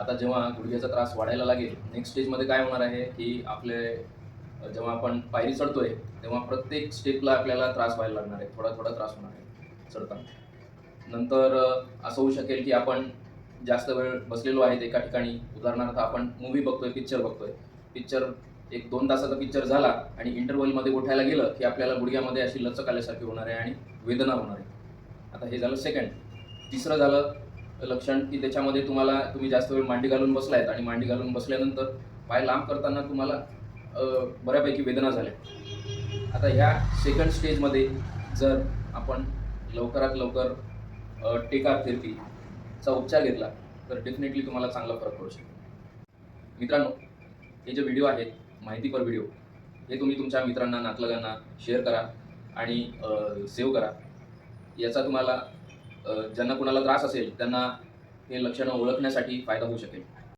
आता जेव्हा गुडघ्याचा त्रास वाढायला लागेल नेक्स्ट स्टेजमध्ये काय होणार आहे की आपले जेव्हा आपण पायरी चढतोय तेव्हा प्रत्येक स्टेपला आपल्याला त्रास व्हायला लागणार आहे. थोडा थोडा त्रास होणार आहे चढताना. नंतर असं होऊ शकेल की आपण जास्त वेळ बसलेलो आहेत एका ठिकाणी. उदाहरणार्थ आपण मूवी बघतोय पिक्चर बघतोय. पिक्चर एक दोन तासाचा पिक्चर झाला आणि इंटरव्हलमध्ये उठायला गेलं की आपल्याला गुडघ्यामध्ये अशी लचक आल्यासारखी होणार आहे आणि वेदना होणार आहे. आता हे झालं सेकंड तिसरं झालं लक्षण की त्याच्यामध्ये तुम्हाला तुम्ही जास्त वेळ मांडी घालून बसलायत आणि मांडी घालून बसल्यानंतर पाय लांब करताना तुम्हाला बऱ्यापैकी वेदना झाल्या. आता ह्या सेकंड स्टेजमध्ये जर आपण लवकरात लवकर टेकार थेरपीचा उपचार घेतला तर डेफिनेटली तुम्हाला चांगला फरक पडू शकेल. मित्रांनो हे जे व्हिडिओ आहेत माहितीपर व्हिडिओ हे तुम्ही तुमच्या मित्रांना नातलगांना शेअर करा आणि सेव्ह करा. याचा तुम्हाला ज्यांना कुणाला त्रास असेल त्यांना हे लक्षणं ओळखण्यासाठी फायदा होऊ शकेल.